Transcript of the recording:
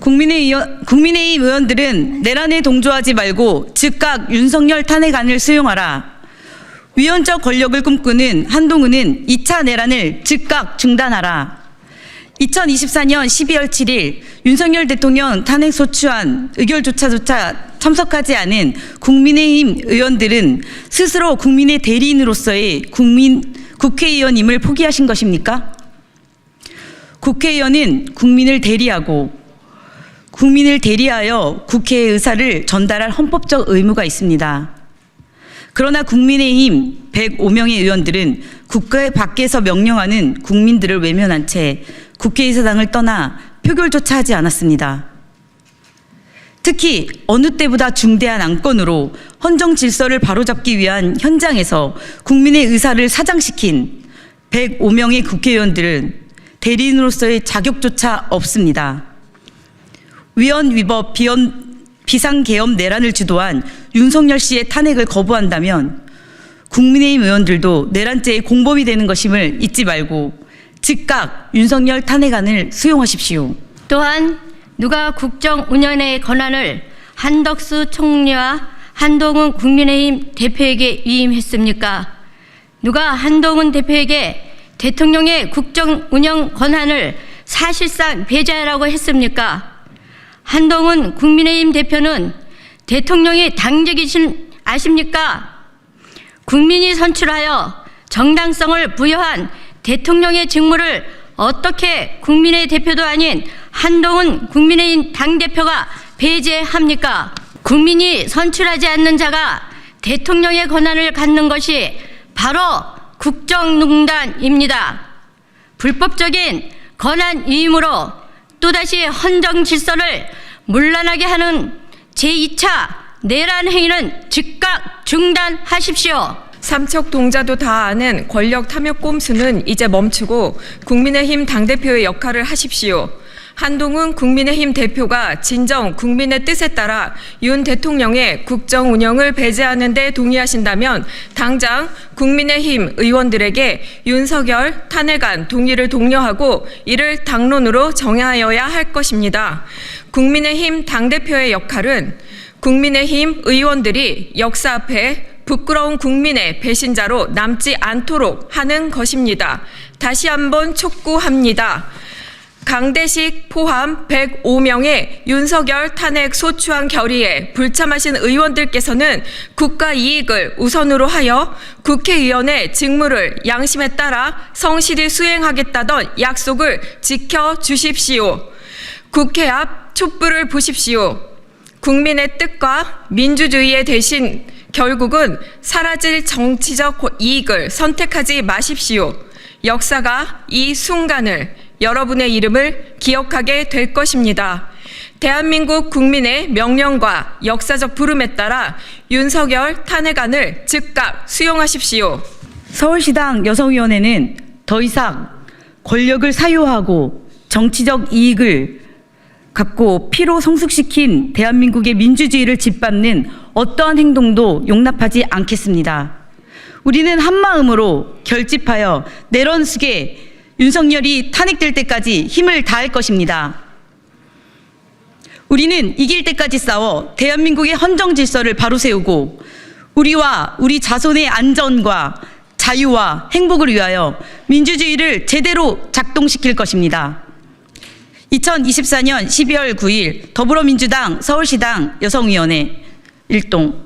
국민의힘, 국민의힘 의원들은 내란에 동조하지 말고 즉각 윤석열 탄핵안을 수용하라. 위헌적 권력을 꿈꾸는 한동훈은 2차 내란을 즉각 중단하라. 2024년 12월 7일 윤석열 대통령 탄핵 소추안 의결조차조차 참석하지 않은 국민의힘 의원들은 스스로 국민의 대리인으로서의 국민 국회의원임을 포기하신 것입니까? 국회의원은 국민을 대리하고 국민을 대리하여 국회의 의사를 전달할 헌법적 의무가 있습니다. 그러나 국민의힘 105명의 의원들은 국회 밖에서 명령하는 국민들을 외면한 채 국회의사당을 떠나 표결조차 하지 않았습니다. 특히 어느 때보다 중대한 안건으로 헌정 질서를 바로잡기 위한 현장에서 국민의 의사를 사장시킨 105명의 국회의원들은 대리인으로서의 자격조차 없습니다. 위헌 위법 비헌 비상계엄 내란을 주도한 윤석열 씨의 탄핵을 거부한다면 국민의힘 의원들도 내란죄의 공범이 되는 것임을 잊지 말고 즉각 윤석열 탄핵안을 수용하십시오. 또한 누가 국정 운영의 권한을 한덕수 총리와 한동훈 국민의힘 대표에게 위임했습니까? 누가 한동훈 대표에게 대통령의 국정 운영 권한을 사실상 배제하라고 했습니까? 한동훈 국민의힘 대표는 대통령이 당적이신 아십니까? 국민이 선출하여 정당성을 부여한 대통령의 직무를 어떻게 국민의 대표도 아닌 한동훈 국민의힘 당대표가 배제합니까? 국민이 선출하지 않는 자가 대통령의 권한을 갖는 것이 바로 국정농단입니다. 불법적인 권한 위임으로 또다시 헌정 질서를 문란하게 하는 제2차 내란 행위는 즉각 중단하십시오. 삼척 동자도 다 아는 권력 탐욕 꼼수는 이제 멈추고 국민의힘 당대표의 역할을 하십시오. 한동훈 국민의힘 대표가 진정 국민의 뜻에 따라 윤 대통령의 국정 운영을 배제하는 데 동의하신다면 당장 국민의힘 의원들에게 윤석열 탄핵안 동의를 독려하고 이를 당론으로 정하여야 할 것입니다. 국민의힘 당대표의 역할은 국민의힘 의원들이 역사 앞에 부끄러운 국민의 배신자로 남지 않도록 하는 것입니다. 다시 한번 촉구합니다. 강대식 포함 105명의 윤석열 탄핵 소추안 결의에 불참하신 의원들께서는 국가 이익을 우선으로 하여 국회의원의 직무를 양심에 따라 성실히 수행하겠다던 약속을 지켜 주십시오. 국회 앞 촛불을 보십시오. 국민의 뜻과 민주주의의 대신 결국은 사라질 정치적 이익을 선택하지 마십시오. 역사가 이 순간을 여러분의 이름을 기억하게 될 것입니다. 대한민국 국민의 명령과 역사적 부름에 따라 윤석열 탄핵안을 즉각 수용하십시오. 서울시당 여성위원회는 더 이상 권력을 사유하고 정치적 이익을 갖고 피로 성숙시킨 대한민국의 민주주의를 짓밟는 어떠한 행동도 용납하지 않겠습니다. 우리는 한마음으로 결집하여 내런 숙에 윤석열이 탄핵될 때까지 힘을 다할 것입니다. 우리는 이길 때까지 싸워 대한민국의 헌정 질서를 바로 세우고 우리와 우리 자손의 안전과 자유와 행복을 위하여 민주주의를 제대로 작동시킬 것입니다. 2024년 12월 9일 더불어민주당 서울시당 여성위원회 일동